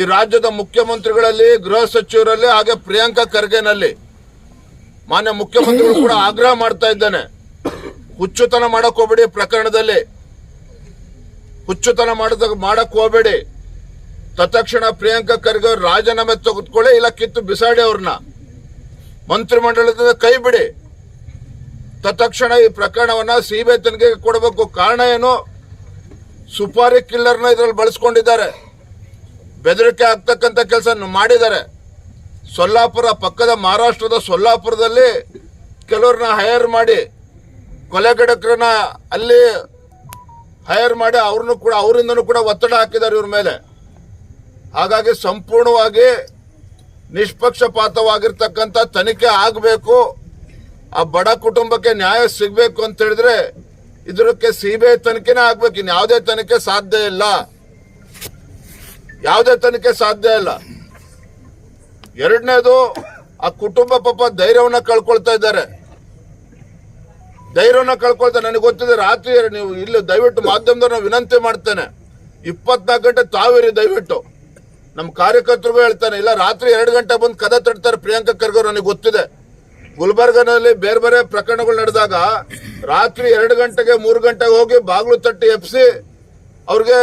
ಈ ರಾಜ್ಯದ ಮುಖ್ಯಮಂತ್ರಿಗಳಲ್ಲಿ, ಗೃಹ ಸಚಿವರಲ್ಲಿ, ಹಾಗೆ ಪ್ರಿಯಾಂಕಾ ಖರ್ಗೆನಲ್ಲಿ. ಮಾನ್ಯ ಮುಖ್ಯಮಂತ್ರಿಗಳು ಕೂಡ ಆಗ್ರಹ ಮಾಡ್ತಾ ಇದ್ದಾನೆ. ಹುಚ್ಚುತನ ಮಾಡಕ್ ಹೋಗ್ಬೇಡಿ ಪ್ರಕರಣದಲ್ಲಿ. ಹುಚ್ಚುತನ ಮಾಡದ, ಮಾಡಕ್ ಹೋಗ್ಬೇಡಿ. ತತ್ಕ್ಷಣ ಪ್ರಿಯಾಂಕಾ ಖರ್ಗೆ ಅವ್ರು ರಾಜೀನಾಮೆ ತೆಗೆದುಕೊಳ್ಳಿ, ಇಲ್ಲ ಕಿತ್ತು ಬಿಸಾಡಿ ಅವ್ರನ್ನ. ಮಂತ್ರಿಮಂಡಲದಿಂದ ಕೈ ಬಿಡಿ. ತತ್ಕ್ಷಣ ಈ ಪ್ರಕರಣವನ್ನ ಸಿಬಿಐ ತನಿಖೆಗೆ ಕೊಡಬೇಕು. ಕಾರಣ ಏನು? ಸುಪಾರಿ ಕಿಲ್ಲರ್ನ ಇದ್ರಲ್ಲಿ ಬಳಸ್ಕೊಂಡಿದ್ದಾರೆ. ಬೆದರಿಕೆ ಆಗ್ತಕ್ಕಂಥ ಕೆಲಸ ಮಾಡಿದ್ದಾರೆ. ಸೊಲ್ಲಾಪುರ, ಪಕ್ಕದ ಮಹಾರಾಷ್ಟ್ರದ ಸೊಲ್ಲಾಪುರದಲ್ಲಿ ಕೆಲವ್ರನ್ನ ಹೈರ್ ಮಾಡಿ ಕೊಲೆಗಡಕರನ್ನ ಅಲ್ಲಿ ಹೈರ್ ಮಾಡಿ ಅವ್ರನ್ನು ಕೂಡ, ಅವರಿಂದನೂ ಕೂಡ ಒತ್ತಡ ಹಾಕಿದ್ದಾರೆ ಇವ್ರ ಮೇಲೆ. ಹಾಗಾಗಿ ಸಂಪೂರ್ಣವಾಗಿ ನಿಷ್ಪಕ್ಷಪಾತವಾಗಿರ್ತಕ್ಕಂಥ ತನಿಖೆ ಆಗಬೇಕು. ಆ ಬಡ ಕುಟುಂಬಕ್ಕೆ ನ್ಯಾಯ ಸಿಗಬೇಕು ಅಂತ ಹೇಳಿದ್ರೆ ಇದಕ್ಕೆ ಸಿಬಿಐ ತನಿಖೆನೇ ಆಗ್ಬೇಕು. ಇನ್ನು ಯಾವುದೇ ತನಿಖೆ ಸಾಧ್ಯ ಇಲ್ಲ. ಯಾವುದೇ ತನಿಖೆ ಸಾಧ್ಯ ಇಲ್ಲ. ಎರಡನೇದು, ಆ ಕುಟುಂಬ ಪಾಪ ಧೈರ್ಯವನ್ನ ಕಳ್ಕೊಳ್ತಾ ಇದ್ದಾರೆ. ಧೈರ್ಯವನ್ನ ಕಳ್ಕೊಳ್ತಾ, ನನಗೆ ಗೊತ್ತಿದೆ, ರಾತ್ರಿ ನೀವು ಇಲ್ಲಿ ದಯವಿಟ್ಟು ಮಾಧ್ಯಮದವ್ರನ್ನ ವಿನಂತಿ ಮಾಡ್ತೇನೆ. ಇಪ್ಪತ್ನಾಲ್ಕು ಗಂಟೆ ತಾವೇರಿ ದಯವಿಟ್ಟು. ನಮ್ಮ ಕಾರ್ಯಕರ್ತರಿಗೂ ಹೇಳ್ತಾನೆ, ಇಲ್ಲ, ರಾತ್ರಿ ಎರಡು ಗಂಟೆ ಬಂದು ಕದ ತಡ್ತಾರೆ ಪ್ರಿಯಾಂಕಾ ಖರ್ಗೆ ನನಗೆ ಗೊತ್ತಿದೆ. ಗುಲ್ಬರ್ಗನಲ್ಲಿ ಬೇರೆ ಬೇರೆ ಪ್ರಕರಣಗಳು ನಡೆದಾಗ, ರಾತ್ರಿ ಎರಡು ಗಂಟೆಗೆ ಮೂರು ಗಂಟೆಗೆ ಹೋಗಿ ಬಾಗಿಲು ತಟ್ಟಿ ಎಪ್ಸಿ ಅವ್ರಿಗೆ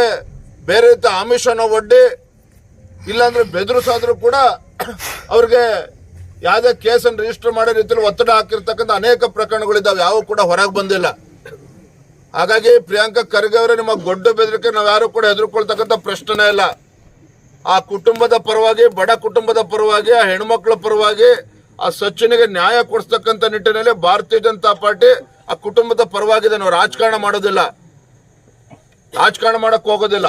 ಬೇರೆ ರೀತಿ ಆಮಿಷನ ಒಡ್ಡಿ ಇಲ್ಲಾಂದ್ರೆ ಬೆದರಿಸಾದ್ರೂ ಕೂಡ ಅವ್ರಿಗೆ ಯಾವುದೇ ಕೇಸನ್ನು ರಿಜಿಸ್ಟರ್ ಮಾಡೋ ರೀತಿಯಲ್ಲಿ ಒತ್ತಡ ಹಾಕಿರ್ತಕ್ಕಂಥ ಅನೇಕ ಪ್ರಕರಣಗಳಿದ್ದಾವೆ. ಯಾವ ಕೂಡ ಹೊರಗೆ ಬಂದಿಲ್ಲ. ಹಾಗಾಗಿ ಪ್ರಿಯಾಂಕಾ ಖರ್ಗೆ ಅವರೇ ನಿಮ್ಮ ಗೊಡ್ಡ ಬೆದರಿಕೆ, ನಾವು ಯಾರು ಕೂಡ ಹೆದರ್ಕೊಳ್ತಕ್ಕಂಥ ಪ್ರಶ್ನೆನೇ ಇಲ್ಲ. ಆ ಕುಟುಂಬದ ಪರವಾಗಿ, ಬಡ ಕುಟುಂಬದ ಪರವಾಗಿ, ಆ ಹೆಣ್ಮಕ್ಳ ಪರವಾಗಿ, ಆ ಸಚಿನಿಗೆ ನ್ಯಾಯ ಕೊಡಿಸ್ತಕ್ಕಂಥ ನಿಟ್ಟಿನಲ್ಲಿ ಭಾರತೀಯ ಜನತಾ ಪಾರ್ಟಿ ಆ ಕುಟುಂಬದ ಪರವಾಗಿದೆ ನಾವು ರಾಜಕಾರಣ ಮಾಡೋದಿಲ್ಲ. ರಾಜಕಾರಣ ಮಾಡಕ್ ಹೋಗೋದಿಲ್ಲ.